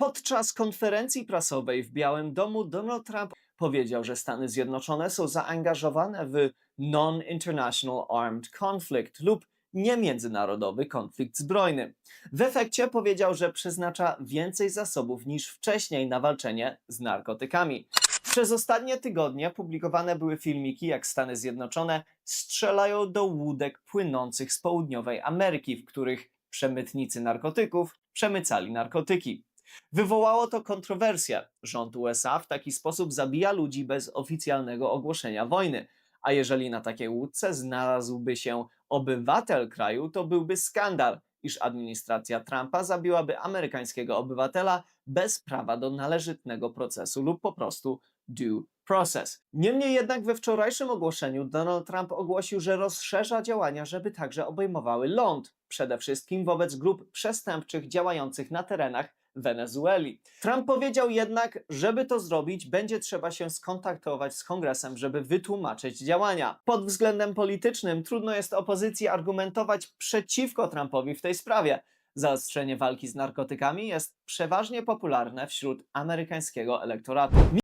Podczas konferencji prasowej w Białym Domu Donald Trump powiedział, że Stany Zjednoczone są zaangażowane w Non-International Armed Conflict lub niemiędzynarodowy konflikt zbrojny. W efekcie powiedział, że przeznacza więcej zasobów niż wcześniej na walczenie z narkotykami. Przez ostatnie tygodnie publikowane były filmiki, jak Stany Zjednoczone strzelają do łódek płynących z południowej Ameryki, w których przemytnicy narkotyków przemycali narkotyki. Wywołało to kontrowersję. Rząd USA w taki sposób zabija ludzi bez oficjalnego ogłoszenia wojny. A jeżeli na takiej łódce znalazłby się obywatel kraju, to byłby skandal, iż administracja Trumpa zabiłaby amerykańskiego obywatela bez prawa do należytnego procesu lub po prostu due process. Niemniej jednak we wczorajszym ogłoszeniu Donald Trump ogłosił, że rozszerza działania, żeby także obejmowały ląd, przede wszystkim wobec grup przestępczych działających na terenach Wenezueli. Trump powiedział jednak, żeby to zrobić, będzie trzeba się skontaktować z kongresem, żeby wytłumaczyć działania. Pod względem politycznym trudno jest opozycji argumentować przeciwko Trumpowi w tej sprawie. Zaostrzenie walki z narkotykami jest przeważnie popularne wśród amerykańskiego elektoratu.